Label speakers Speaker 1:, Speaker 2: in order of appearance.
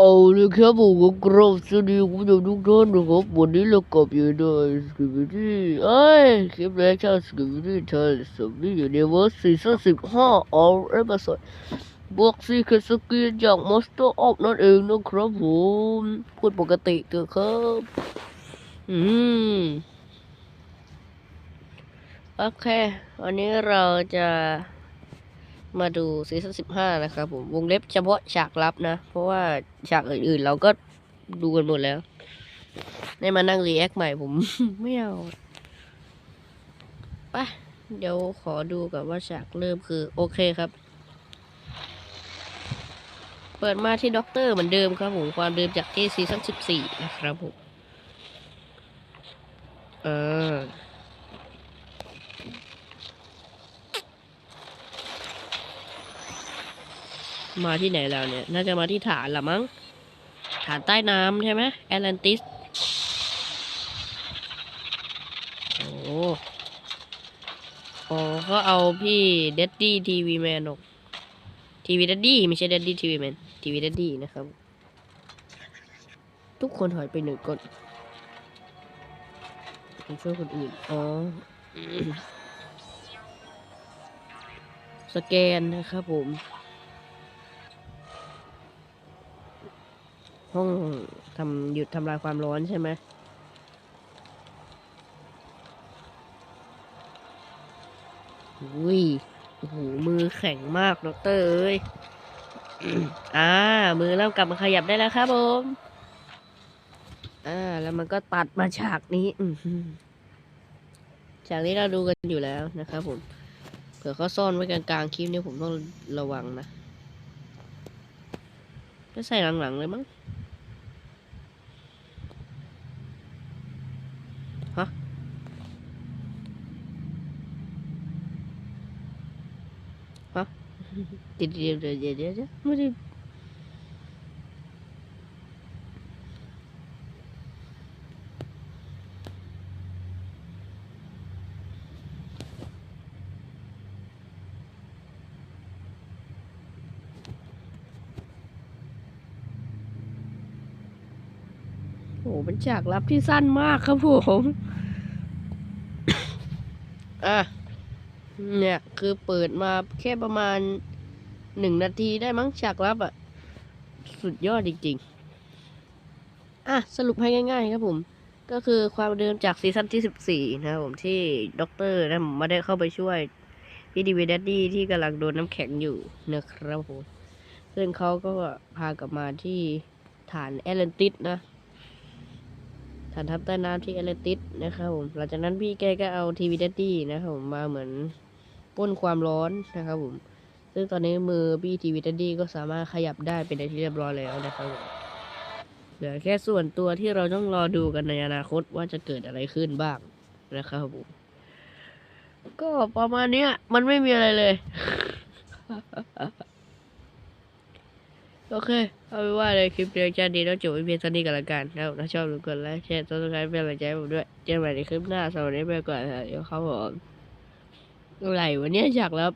Speaker 1: เอาเลยครับผมก็กราบสวัสดีคุณผู้ชมทุกท่านนะครับวันนี้เรากลับอยู่ในสกิปปี้เอ้ยคลิปแรกชาสกิปปี้ไทยสมนี่อยู่ในเวอร์ซีซั่นสิบห้าออลเอพิโซดบวกซีเคสกีนจากมอสเตอร์ออฟนั่นเองนะครับผมพูดปกติเถอะครับอืมโอเค วันนี้เราจะ มาดูซีซั่นสิบห้านะครับผม วงเล็บเฉพาะฉากลับนะ เพราะว่าฉากอื่นๆ เราก็ดูกันหมดแล้วได้มานั่งรีแอคใหม่ผม ไม่เอาไปเดี๋ยวขอดูกับว่าฉากเริ่มคือ โอเคครับ เปิดมาที่ด็อกเตอร์เหมือนเดิมครับผม ความเดิมจากที่ซีซั่นสิบสี่นะครับผม เออ มาที่ไหนแล้วเนี่ย น่าจะมาที่ฐานละมั้ง ฐานใต้น้ำใช่ไหมแอตแลนติส โอ้โอ้เขาเอาพี่เดดดี้ทีวีแมนออกทีวีเดดดี้ไม่ใช่เดดดี้ทีวีแมนทีวีเดดดี้นะครับ ทุกคนถอยไปหนึ่งก่อนผมช่วยคนอื่น อ๋อ สแกนนะครับผม ห้องทำหยุดทำลายความร้อนใช่ไหมอุ้ยโอ้โหมือแข็งมากดอกเตอร์เอ้ยอ่า มือเริ่มกลับมาขยับได้แล้วครับผมอ่า แล้วมันก็ตัดมาฉากนี้ฉากนี้เราดูกันอยู่แล้วนะครับผมเผื่อเขาซ่อนไว้กลางๆคลิปนี้ผมต้องระวังนะ ก็ใส่หลังๆเลยมั้งฮะ ฮะ เดี๋ยวเดี๋ยวเดี๋ยวเดี๋ยวเดี๋ยวไม่ได้ โอ้โหเป็นฉากลับที่สั้นมากครับผมอะเนี่ยคือเปิดมาแค่ประมาณหนึ่งนาทีได้มั้งฉากลับอะ สุดยอดจริงๆ อะ สรุปให้ง่ายๆครับผม ก็คือความเดิมจากซีซั่นที่สิบสี่นะครับผมที่ด็อกเตอร์นะผมไม่ได้เข้าไปช่วยพี่ดีวีดดดี้ที่กำลังโดนน้ำแข็งอยู่นะครับผม ซึ่งเขาก็พากลับมาที่ฐานแอตแลนติสนะ ฐานทัพใต้น้ำที่แอตแลติสนะครับผมหลังจากนั้นพี่แกก็เอาทีวีดดดี้นะครับผมมาเหมือนพ่นความร้อนนะครับผมซึ่งตอนนี้มือพี่ทีวีดดดี้ก็สามารถขยับได้เป็นที่เรียบร้อยแล้วนะครับผมเหลือแค่ส่วนตัวที่เราต้องรอดูกันในอนาคตว่าจะเกิดอะไรขึ้นบ้างนะครับผมก็ประมาณเนี้ยมันไม่มีอะไรเลย โอเค เอาเป็นว่าในคลิปเดียกชาตินี้ต้องจบไว้เพียงเท่านี้กันละกันนะครับถ้าชอบอย่าลืมกดไลค์แชร์ซับสไครเป็นกำลังใจผมด้วย เจอกันใหม่ในคลิปหน้าสำหรับวันนี้ไปก่อนนะเดี๋ยวเขาบอกอะไรวันนี้ฉากลับ